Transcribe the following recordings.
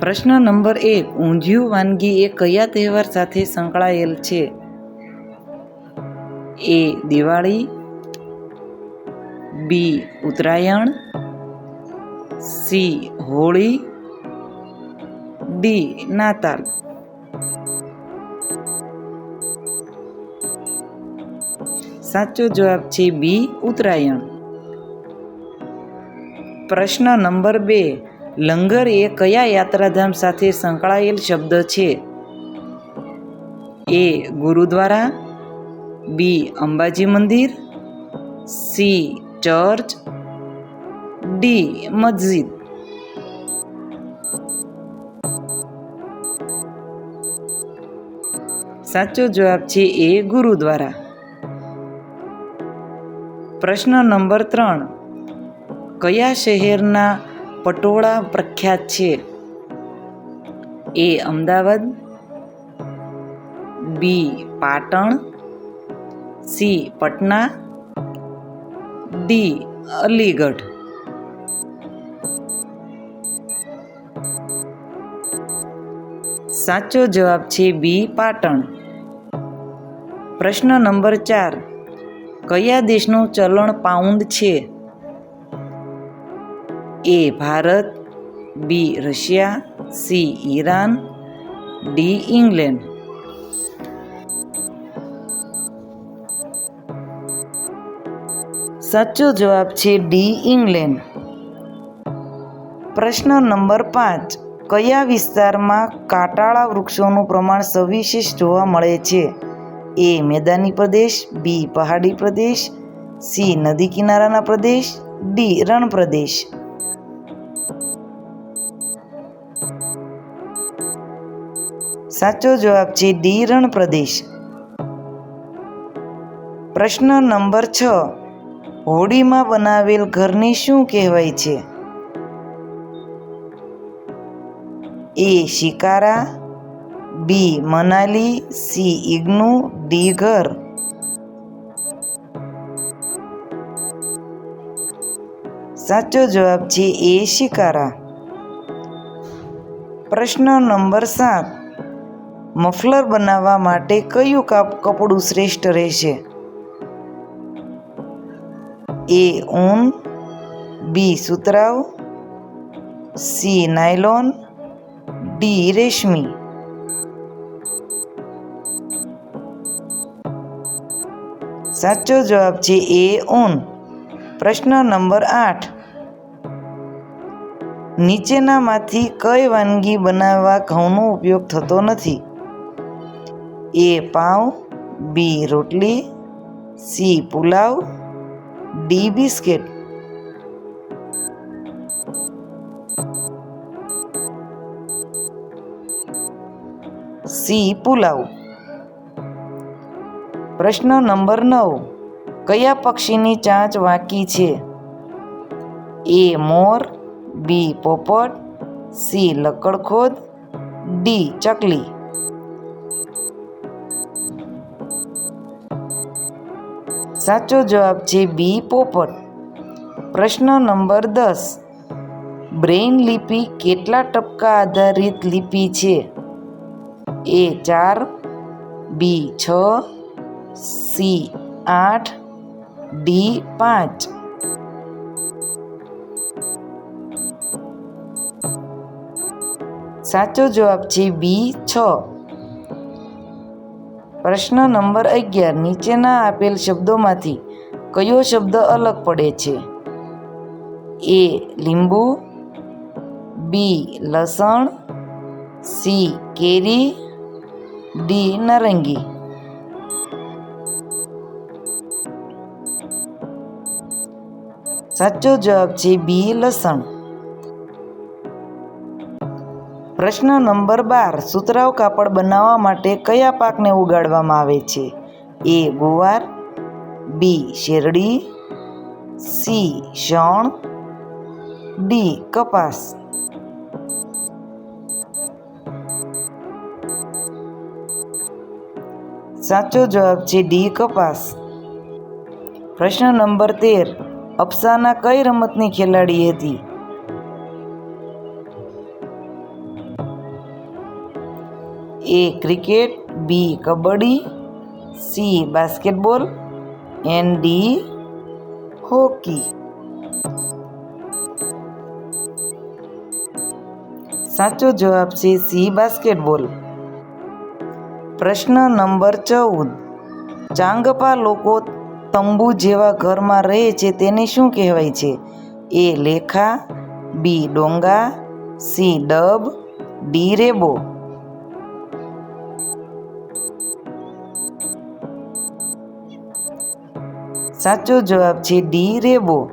પ્રશ્ન નંબર એક, ઊંધિયું વાનગી એ કયા તહેવાર સાથે સંકળાયેલ છે? A, Diwali. B, Uttarayan. C, Holi. D, નાતાલ. સાચો જવાબ છે બી, ઉત્તરાયણ. પ્રશ્ન નંબર બે લંગર એ કયા યાત્રાધામ સાથે સંકળાયેલ શબ્દ છે? એ ગુરુદ્વારા, બી અંબાજી મંદિર, સી ચર્ચ, ડી મસ્જિદ. સાચો જવાબ છે એ ગુરુદ્વારા. પ્રશ્ન નંબર ત્રણ. કયા શહેરના પટોળા પ્રખ્યાત છે. A Ahmedabad, B Patan, C Patna, D Aligarh. સાચો જવાબ છે બી પાટણ. પ્રશ્ન નંબર ચાર, કયા દેશનું ચલણ પાઉન્ડ છે? A Bharat, B Russia, C Iran, D England. સાચો જવાબ છે ડી ઇંગ્લેન્ડ. પ્રશ્ન નંબર પાંચ. કયા વિસ્તારમાં કાટાળા વૃક્ષોનું પ્રમાણ સવિશેષ જોવા મળે છે? એ મેદાની પ્રદેશ, બી પહાડી પ્રદેશ, સી નદી કિનારાના પ્રદેશ, ડી રણ પ્રદેશ સાચો જવાબ છે ડી રણ પ્રદેશ. પ્રશ્ન નંબર છ. હોડીમાં બનાવેલ ઘરને શું કહેવાય છે? A shikara, B Manali, C IGNOU, D ઘર. સાચો જવાબ છે એ શિકારા. પ્રશ્ન નંબર સાત. મફલર બનાવવા માટે કયું કાપ કપડું શ્રેષ્ઠ રહેશે? એ ઊન, બી સુતરાઉ, સી નાયલોન, ડી રેશમી. સાચો જવાબ છે એ ઊન. પ્રશ્ન નંબર આઠ. નીચેનામાંથી કઈ વાનગી બનાવવા ઘઉંનો ઉપયોગ થતો નથી? એ પાઉં, બી રોટલી, C pulao, D biscuit. C pulao. પ્રશ્ન નંબર નવ. કયા પક્ષીની ચાંચ વાંકી છે? એ મોર, બી પોપટ, સી લકડખોદ, ડી ચકલી. સાચો જવાબ છે બી પોપટ. પ્રશ્ન નંબર દસ. બ્રેઇન લિપિ કેટલા ટપકા આધારિત લિપિ છે? એ ચાર, બી છ, સી આઠ, ડી પાંચ. સાચો જવાબ છે બી છ. પ્રશ્ન નંબર અગિયાર, નીચેના આપેલ શબ્દોમાંથી કયો શબ્દ અલગ પડે છે? એ, લીંબુ, બી, લસણ, સી, કેરી, ડી, નારંગી. સાચો જવાબ છે બી, લસણ. પ્રશ્ન નંબર બાર, સુતરાઉ કાપડ બનાવવા માટે કયા પાકને ઉગાડવામાં આવે છે? એ ગુવાર, બી શેરડી, સી શણ, ડી કપાસ. સાચો જવાબ છે ડી કપાસ. પ્રશ્ન નંબર તેર અપ્સાના કઈ રમતની ખેલાડી હતી? A cricket, B kabaddi, C basketball, and D hockey. સાચો જવાબ છે સી બાસ્કેટબોલ. પ્રશ્ન નંબર ચૌદ. ચાંગપા લોકો તંબુ જેવા ઘરમાં રહે છે તેને શું કહેવાય છે? એ લેખા, બી ડોંગા, સી ડબ, ડી રેબો. સાચો જવાબ છે ડી રેબો.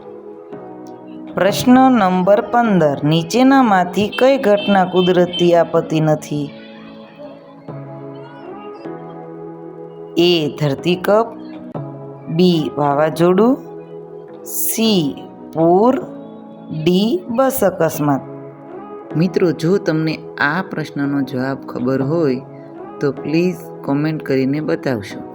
પ્રશ્ન નંબર પંદર. નીચેનામાંથી કઈ ઘટના કુદરતી આપત્તિ નથી? એ ધરતીકપ બી વાવાઝોડું, સી પૂર, ડી બસ અકસ્માત. મિત્રો, જો તમને આ પ્રશ્નનો જવાબ ખબર હોય, તો પ્લીઝ કોમેન્ટ કરીને બતાવશો.